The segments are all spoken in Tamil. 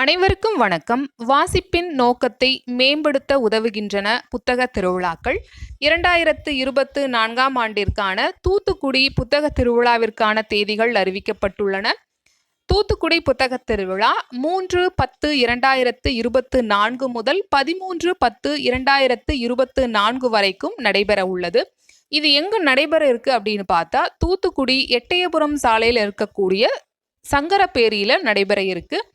அனைவருக்கும் வணக்கம். வாசிப்பின் நோக்கத்தை மேம்படுத்த உதவுகின்றன புத்தக திருவிழாக்கள். இரண்டாயிரத்து இருபத்து நான்காம் ஆண்டிற்கான தூத்துக்குடி புத்தக திருவிழாவிற்கான தேதிகள் அறிவிக்கப்பட்டுள்ளன. தூத்துக்குடி புத்தக திருவிழா மூன்று பத்து இரண்டாயிரத்து இருபத்து நான்கு முதல் பதிமூன்று பத்து இரண்டாயிரத்து இருபத்து நான்கு வரைக்கும் நடைபெற உள்ளது. இது எங்கு நடைபெற இருக்கு அப்படின்னு பார்த்தா தூத்துக்குடி எட்டயபுரம் சாலையில் இருக்கக்கூடிய சங்கரப்பேரியில் நடைபெற இருக்குது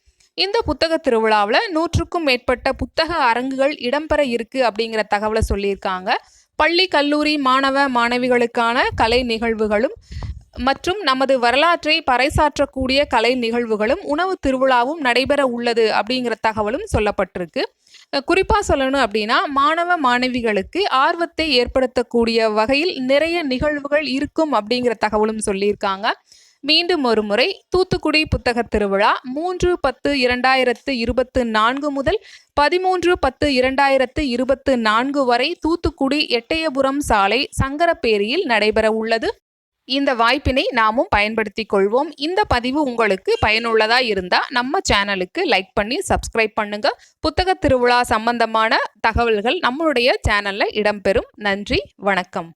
இந்த புத்தக திருவிழாவில் நூற்றுக்கும் மேற்பட்ட புத்தக அரங்குகள் இடம்பெற இருக்கு அப்படிங்கிற தகவலை சொல்லியிருக்காங்க. பள்ளி கல்லூரி மாணவ மாணவிகளுக்கான கலை நிகழ்வுகளும் மற்றும் நமது வரலாற்றை பறைசாற்றக்கூடிய கலை நிகழ்வுகளும் உணவு திருவிழாவும் நடைபெற உள்ளது அப்படிங்கிற தகவலும் சொல்லப்பட்டிருக்கு. குறிப்பாக சொல்லணும் அப்படின்னா மாணவ மாணவிகளுக்கு ஆர்வத்தை ஏற்படுத்தக்கூடிய வகையில் நிறைய நிகழ்வுகள் இருக்கும் அப்படிங்கிற தகவலும் சொல்லியிருக்காங்க. மீண்டும் ஒரு முறை தூத்துக்குடி புத்தக திருவிழா மூன்று பத்து இரண்டாயிரத்து இருபத்து நான்கு முதல் பதிமூன்று பத்து இரண்டாயிரத்து இருபத்து நான்கு வரை தூத்துக்குடி எட்டயபுரம் சாலை சங்கரப்பேரியில் நடைபெற உள்ளது. இந்த வாய்ப்பினை நாமும் பயன்படுத்திக் கொள்வோம். இந்த பதிவு உங்களுக்கு பயனுள்ளதா இருந்தா நம்ம சேனலுக்கு லைக் பண்ணி சப்ஸ்கிரைப் பண்ணுங்க. புத்தக திருவிழா சம்பந்தமான தகவல்கள் நம்மளுடைய சேனல்ல இடம்பெறும். நன்றி வணக்கம்.